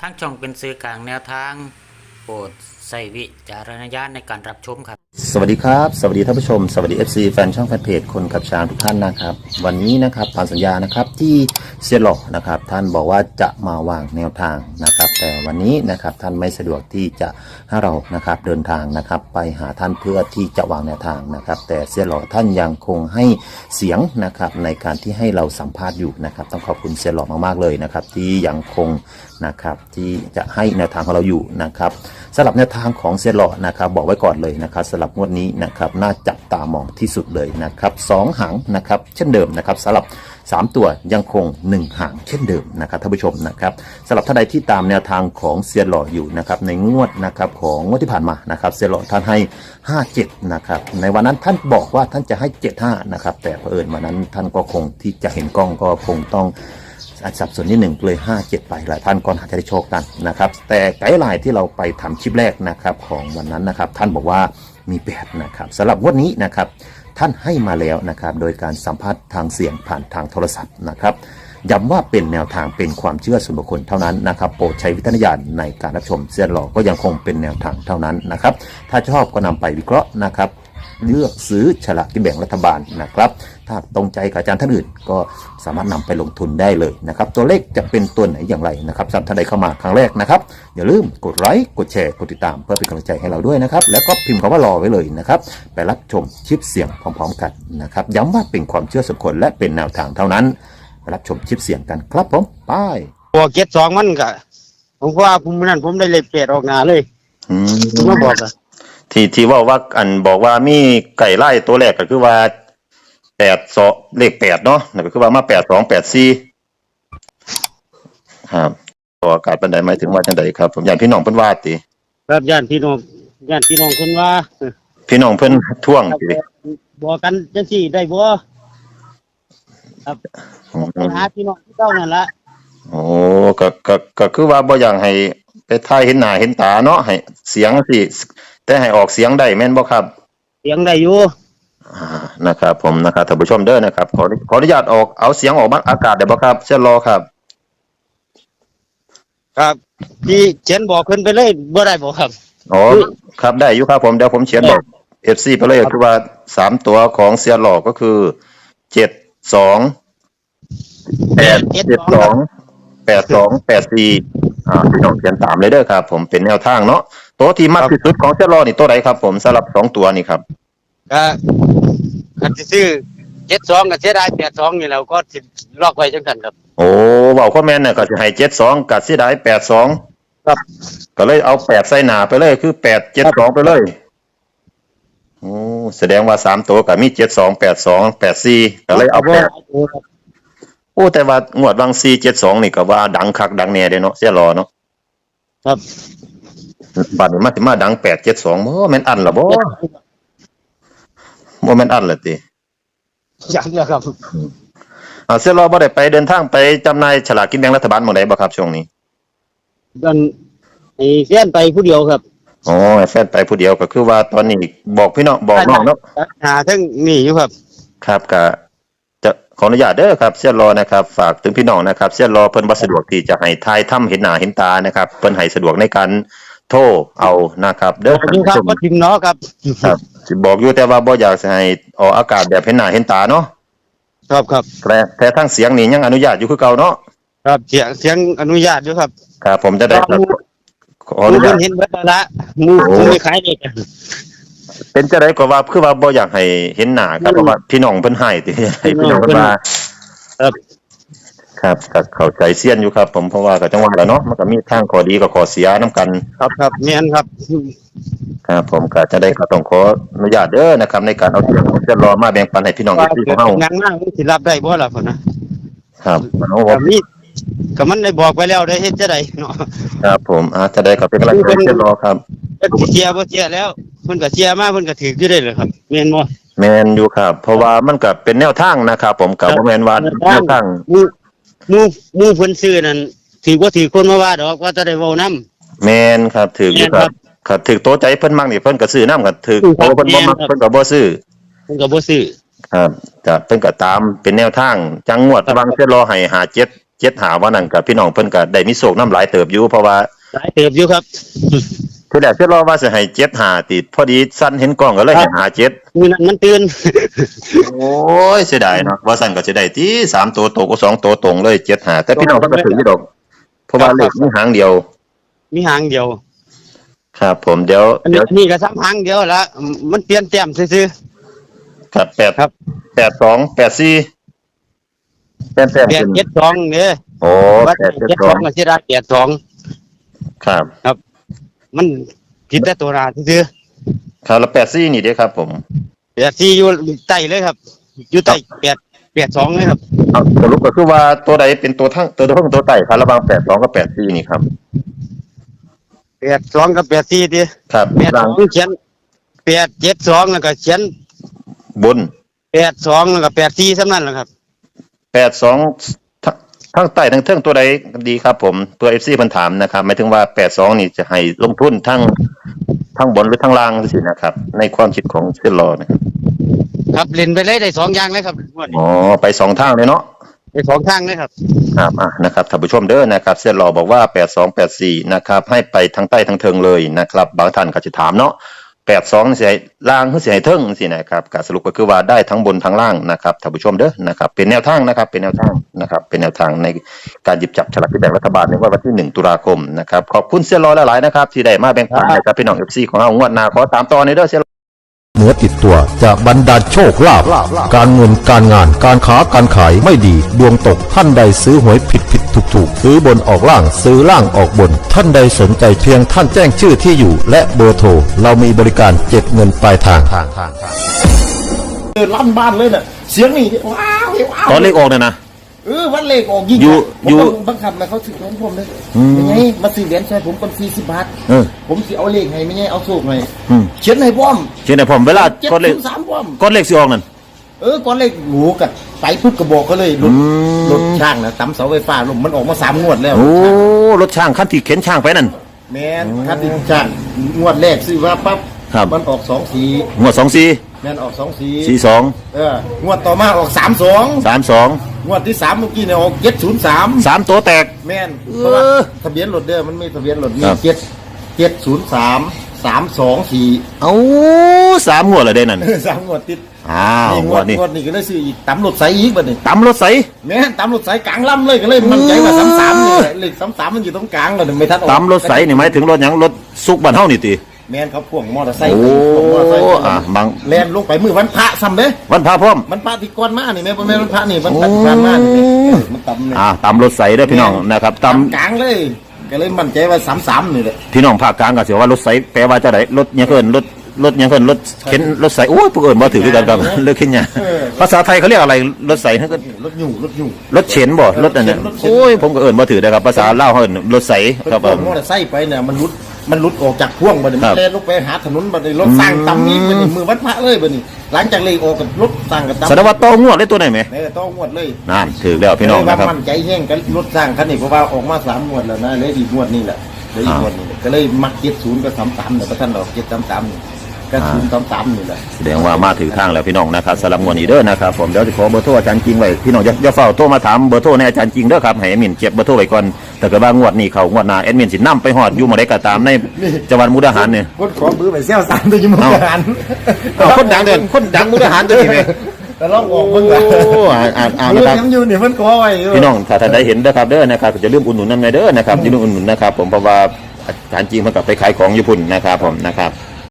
ทั้งช่องเป็นสื่อกลางแนวทาง โปรดใส่วิจารณญาณในการรับชมครับสวัสดีครับ สวัสดีท่านผู้ชม สวัสดี FC แฟนช่องแฟนเพจคนขับช้างทุกท่านนะครับ วันนี้นะครับตามสัญญานะครับที่เซียหลอกนะครับท่านบอกว่าจะมาวางแนวทางนะครับ แต่วันนี้นะครับท่านไม่สะดวกที่จะให้เรานะครับเดินทางนะครับไปหาท่านเพื่อที่จะวางแนวทางนะครับ แต่เซียหลอกท่านยังคงให้เสียงนะครับในการที่ให้เราสัมภาษณ์อยู่นะครับ ต้องขอบคุณเซียหลอกมากๆเลยนะครับที่ยังคงนะครับที่จะให้แนวทางของเราอยู่นะครับสำหรับแนวทางของเซียหลอกนะครับบอกไว้ก่อนเลยนะครับสำหรับงวดนี้นะครับน่าจับตามองที่สุดเลยนะครับสองหางนะครับเช่นเดิมนะครับสำหรับ 3 ตัวยังคง 1 หางเช่นเดิมนะครับท่านผู้ชมนะครับสำหรับท่านใดที่ตามแนวทางของเซียนหล่ออยู่นะครับในงวดนะครับของงวดที่ผ่านมานะครับเซียนหล่อท่านให้ 57นะครับในวันนั้นท่านบอกว่าท่านจะให้ 75นะครับแต่เผอิญวันนั้นท่านก็คงที่จะเห็นกล้องก็คงต้องสับสนนิดหนึ่งเลย 5 7 ไปหลายท่านก็อาจจะได้โชคกันนะครับ แต่ไกด์ไลน์ที่เราไปทำคลิปแรกนะครับของวันนั้นนะครับ ท่านบอกว่า มีแปดนะครับสำหรับงวันนี้นะครับท่านให้มาแล้วนะครับโดยการสัมภาษณ์ทางเสียงผ่านทางโทรศัพท์นะครับย้ำว่าเป็นแนวทางเป็นความเชื่อส่วนบุคคลเท่านั้นนะครับโปรดใช้วิจารณญาณในการรับชมเสียนหลอกก็ยังคงเป็นแนวทางเท่านั้นนะครับถ้าชอบก็นำไปวิเคราะห์นะครับ เลือกซื้อฉลากกินแบ่งรัฐบาลนะครับ ถ้าตรงใจกับอาจารย์ท่านอื่น ก็สามารถนำไปลงทุนได้เลยนะครับ ตัวเลขจะเป็นตัวไหนอย่างไรนะครับสำหรับท่านใดเข้ามาครั้งแรกนะครับ อย่าลืมกดไลค์กดแชร์กดติดตามเพื่อเป็นกำลังใจให้เราด้วยนะครับ แล้วก็พิมพ์คำว่ารอไว้เลยนะครับไปรับชมคลิปเสียงพร้อม ๆ กันนะครับ ย้ำว่าเป็นความเชื่อส่วนบุคคลและเป็นแนวทางเท่านั้นไปรับชมคลิปเสียงกันครับผมไปตัวเก็ตสองมันก็ผมว่าผมนั่นผมได้เลยเปลี่ยนออกหน้าเลยอืผมก็บอกอะ ที่ที่ว่าว่าอันบอกว่ามีไก่ไล่ตัวแรกก็คือว่าแปดสองเลขแปดเนาะนั่นก็คือว่ามาแปดสองแปดสี่ครับต่ออากาศปันใดหมายถึงว่าจังใดครับ ผมอยากพี่น้องเพิ่นว่าติครับญาติพี่น้องญาติพี่น้องคนว่าพี่น้องเพิ่นท่วงติบอกกันจังสี่ได้บ่ครับไปหาพี่น้องที่เจ้านั่นละโอ้ก็ก็ก็คือว่าบ่อยากให้ไปทายเห็นหน้าเห็นตาเนาะให้เสียงสิ แต่ให้ออกเสียงได้แม่นบ่ครับ เสียงได้อยู่อ่านะครับ ผมนะครับท่านผู้ชมเด้อนะครับขอขออนุญาตออกเอาเสียงออกมาอากาศได้บ่ครับเชิญรอครับครับที่เขียนบอกขึ้นไปเลยบ่ได้บ่ครับอ๋อครับได้อยู่ครับผมเดี๋ยวผมเขียนบอกเอฟซีไปเลยคือว่าสามตัวของเซียหลอกก็คือเจ็ดสองแปดเจ็ดสองแปดสองแปดสี่อ่าพี่น้องเขียนตามเลยเด้อครับ ผมเป็นแนวทางเนาะ ตัวที่มากที่สุดของเซียหลอกนี่ตัวไหนครับ ผมสำหรับสองตัวนี่ครับก็คันสิซื้อเจ็ดสองกับเสียดายแปดสองนี่แล้วก็สิลอกไว้จังซั่นครับ โอ้เบาข้อแม่นเนี่ยก็จะให้เจ็ดสองกับเสียดายแปดสองครับ ก็เลยเอาแปดใส่หนาไปเลยคือแปดเจ็ดสองไปเลยโอ้แสดงว่าสามตัวกับมีเจ็ดสองแปดสองแปดสี่ก็เลยเอาแปดโอ้แต่ว่างวดบางซีเจ็ดสองนี่ก็ว่าดังคักดังแน่เด้เนาะเสียรอเนาะครับ บัดนี้มาสิมาดังแปดเจ็ดสองบ่แม่นอันล่ะบ่บ่แม่นอันล่ะติยังแล้วครับอ่าเสียรอบ่ได้ไปเดินทางไปจำหน่ายฉลากกินแบ่งรัฐบาลหม่องใดบ่ครับช่วงนี้ดันไอ้เสียนไปผู้เดียวครับอ๋อแฟนไปผู้เดียวก็คือว่าตอนนี้บอกพี่น้องบอกน้องเนาะหาทั้งนี่อยู่ครับ ครับก็จะขออนุญาตเด้อครับเสียรอนะครับ ฝากถึงพี่น้องนะครับ เสียรอเพิ่นบ่สะดวกที่จะให้ทายถ้ำเห็นหน้าเห็นตานะครับ เพิ่นให้สะดวกในการ โทรเอานะครับ เด้อขอบคุณครับก็ทิมเนาะครับครับสิบอกอยู่แต่ว่าบ่อยากจะให้ออกอากาศแบบเห็นหน้าเห็นตาเนาะครับครับแต่แต่ทั้งเสียงนี่ยังอนุญาตอยู่คือเก่าเนาะครับเสียงเสียงอนุญาตด้วยครับครับ ผมจะได้ครับขออนุเพิ่ญาตนเห็นเบิดแล้วละหมูโอ้หมูไม่ขายเด็กเป็นจะได้ก็ว่าคือว่าบ่อยากให้เห็นหน้าครับเพราะว่าพี่น้องเพิ่นให้ติให้พี่น้องเพิ่นว่าครับ ครับก็เข้าใจเสียนอยู่ครับ ผมเพราะว่าก็จังหวะแล้วเนาะมันก็มีทางข้อดีกับข้อเสียนํกันครับครับแม่นครับ ครับ ผมก็จะได้ก็ต้องขออนุญาตเด้อนะครับ ในการเอาเสียงของเสียนรอมาแบ่งปันให้พี่น้องว่าที่เกิขดองเฮางานมากสิรับได้บ่ล่ะพุ่นนะครับมันโอ้ก็มีก็มันได้บอกไปแล้วได้เฮ็ดจะได้เนาะครับผมอาจะได้ก็เป็นกำลังใจให้เสียนรอครับแต่สิเชียร์บ่เชียร์แล้วเพิ่นก็เชียร์มาเพิ่นก็ถืออยู่ได้เลยครับแม่นบ่แมนอยู่ครับ เพราะว่ามันก็เป็นแนวทางนะครับ ผมกับแมนว่าแนวทางห มู่หมู่หมู่เพิ่นซื้อนั่นถือบ่ถือคนมาว่าดอกว่าจะได้เว้านํ แมนครับถืออยู่ครับ ครับถือโตใจเพิ่นมั่งนี่เพิ่นก็ซื้อน้ำกันถือโตเพิ่นบ่มักเพิ่นก็บ่ซื้อเพิ่นก็บ่ซื้อ ครับจะเพิ่นก็ตามเป็นแนวทางจังงวดบางเสียรอให้หาเจ็ดเจ็ดหาว่านั่นกับพี่น้องเพิ่นก็ได้มีโศกน้ำหลายเติบอยู่เพราะว่าหลายเติบอยู่ครับ คือแรกเสียรอว่าจะให้เจ็ดหาติด พอดีสั้นเห็นกล้องก็เลยให้หาเจ็ดมือนั้นมันตื่นโอ้ยเสียดายเนาะว่าสั่นก็จะได้ที่สามตัวตรงก็สองตัวตรงเลยเจ็ดหาแต่พี่น้องก็ถือที่ดอกเพราะว่าเลขมีหางเดียว มีหางเดียว ครับ ผมเดี๋ยวอันเดี๋นี้ยวอันนี่ก็ซ้ำหางเดียวละมันเปลี่ยนแต้มซื่อครับแปดครับแปดสองแปดสี่แต้มแต้มๆแปดขึ้นเจ็ดสองเนี่ยโอ้วัดแปดเจ็ดเจ็ดสสอองงกับเสียดายแปดสองครับ มันผิดแต่ตัวราซื่อครับแล้วแปดสี่นี่เด้ครับ ผมๆแปดสี่อยู่ใต้เลยครับ อยู่ใต้แปดแปดสองเลยครับเอาสรุปก็คือว่าตัวใดเป็นตัวทั้งตัวทั้งตัวไต่ครับระหว่างแปดสองกับแปดสี่นี่ครับแปดสองกับแปดสี่ทีครับแปดสล่าองงเขียนแปดเจ็ดสองแล้วก็เขียนบนแปดสองแล้วก็แปดสี่สำนั่นแหละครับแปดสอง ทั้งใต้ทั้งเทิงตัวใดดีครับผมเพื่อเอฟซีเพิ่นถามนะครับหมายถึงว่าแปดสองนี่จะให้ลงทุนทั้งทั้งบนหรือทั้งล่างสินะครับ ในความคิดของเส้นรอนะครับครับเล่นไปเลยได้สองอย่างเลยครับงวดนี้อ๋อไปสองทางเลยเนาะได้สองทางเลยครับครับอะนะครับท่านผู้ชมเด้อนะครับเส้นรอบอกว่าแปดสองแปดสี่นะครับให้ไปทั้งใต้ทั้งเทิงเลยนะครับ บางท่านก็จะถามเนาะ แปดสองเสียล่างหรือเสียเทิงสินะครับการสรุปก็คือว่าได้ทั้งบนทั้งล่างนะครับท่านผู้ชมเด้อนะครับเป็นแนวทางนะครับเป็นแนวทางนะครับเป็นแนวทางในการหยิบจับฉลากที่แบ่งรัฐบาลในวันที่หนึ่งตุลาคมนะครับขอบคุณเสียรอหลายๆนะครับที่ได้มาแบ่งปันนะครับพี่น้องเอฟซีของเรางวดหน้าขอตามต่อในเด้อเสียเนื้ อติดตัว จะบรรดาลโชคลาภการเงินการงานการค้าการขายไม่ดี ดวงตกท่านใดซื้อหวยผิดผิดถูกถูกซื้อบนออกล่างซื้อล่างออกบน ท่านใดสนใจเพียงท่านแจ้งชื่อที่อยู่ และเบอร์โทรเรามีบริการเก็บเงินปลายทางเออลั่นบ้านเลยน่ะเสียงนี่ว้าวว้าวตอนเลขออกเนี่ยนะ เออวันเลขออกยิ่งอยู่ผมอยู่ต้องบังคับนะเขาถือของผมเลยอืมยังไงมาซื้อเหรียญใช่ผมคนสี่สิบบาทเออ ผมสิเอาเลขให้ไม่ไงเอาโชคให้อืม เขียนให้พร้อมเช่นไหนผมเวลาเจ็ดก้อนเลขศูนย์สามพร้อม ก้อนเลขสิออกนั่น เออก้อนเลขหนูกับไปปุ๊บกระบอกเขาเลยรถอืมรถช่างนะตำเสาไฟฟ้าลมมันออกมาสามงวดแล้ว โอ้รถช่างคันที่เข็นช่างไปนั่น แมนคันที่ช่างงวดแรกซื้อว่าปั๊บครับ มันออกสองสีงวดสองสี่ แมนออกสองสีสี่สองเอองวดต่อมาออกสามสองสามสองงวดที่สามเมื่อกี้เนี่ยออกเจ็ดศูนย์สามสามตัวแตก แม่นเพราะว่าเออทะเบียนรถเด้อมันมีทะเบียนรถมีครับ เจ็ดเจ็ดศูนย์สามสามสองสี่ เอาสามงวดเลยได้นั่น สามงวดติดอ้าวนี่งงววดดนี้งวดนี้ก็เลยซื้ออีกตำรถใสอีกบัดนี้ตำรถใส แม่นตำรถใสกลางลำเลยก็เลยมั่นใจว่าสามสามนี่แหละเลขสามสามมันอยู่ตรงกลางเลยไม่ทันออกตำรถใสนี่หมายถึงรถหยังรถซุกบ้านเฮานี่ติ แม่นเขาพ่วงมอเตอร์ไซค์โอ้พ่วงมอเตอร์ไซค์อะบาง แล่นลงไปมือวันพระซ้ำเด้วันพาพร้อม มันพระที่ก่อนมานี่แม่บ่แม่นวันพระนี่วันพระที่ผ่านมานี่แม่เออมันตำเนี่ยอ่าตำรถใสเด้อพี่น้องนะครับตตำกลางเลย ก็เลยมั่นใจว่าสามสามนี่แหละำพี่น้องภาคกลางก็สิว่ารถใสแปลว่าจะได้รถหยังเพิ่นรถรถหยังเพิ่นรถเข็นรถใสโอ้ยผู้อื่นบ่ถือคือกันครับเลิกขึ้นหยังภาษาไทยเขาเรียกอะไรรถใสนั่นก็รถอยู่รถอยู่ รถเข็นบ่รถอันเนี้ยรถเข็นโอ้ยผมก็เอิ้นบ่ถือนะครับภาษาลาวเฮาเอิ้นรถใสเพิ่นครับผพ่วงมมอเตอร์ไซค์ไปเนี่ยมันหลุด มันหลุดออกจากพ่วงบัดนี้ครัมับนแล่นลงไปหาถนนบัดนี้รถสร้างตำนี้บัดนี้มือวันพระเลยบัดนี้ หลังจากเลยออกกับรถสร้างกับตำสารวัตรโตงวดเลยตัวไหนไหมเออต้องงวดเลยนั่นถือแล้วพี่น้องเลยว่านะครับมั่นใจแห้งกันรถสร้างคันนี้เพราะว่าออกมาสามงวดแล้วนะเลยอีกงวดนี้แหละเลยอีกอ่างวดนี้แหละก็เลยมักเจ็ดศูนย์กับสามสามเนี่ยพระท่านดอกเจ็ดสามสามนี่ ก็ศูนย์สามสามนี่แหละแสดงว่ามาถือทางแล้วพี่น้องนะครับสำหรับงวดนี้เด้อนะครับผมเดี๋ยวจะขอเบอร์โทรอาจารย์จริงไว้พี่น้องอย่าอย่าเฝ้าโทรมาถามเบอร์โทรในอาจารย์จริงเด้อครับให้แอดมินเก็บเบอร์โทรไว้ก่อนแต่เกิดว่างวดนี้เขางวดหน้าแอดมินสินํไปฮอดอยู่หม่องใดก็ตามในจังหวัดมุกดาหารเนี่ยคนขอมือไปเซี่ยวสามตัวอยี่มุกเอ้าดาหารเอาคนดังเดินคนดังมุกดาหารตัวนี้ไหม แต่ลองออกเพิ่งโอ้ละอ่านอ่านอ่านมืนะอครับยังอยู่นี่เพิ่นขอไว้อยู่พี่น้องถ้าท่านได้เห็นนะครับเด้อนะครับจะลืมอุดหนุนนั่นไงเด้อนะครับอย่าลืมอุดหนุนนะครับผมเพราะว่าอาจารย์จริงมันกับไปขายของญี่ปุ่นนะครับผมนะครับ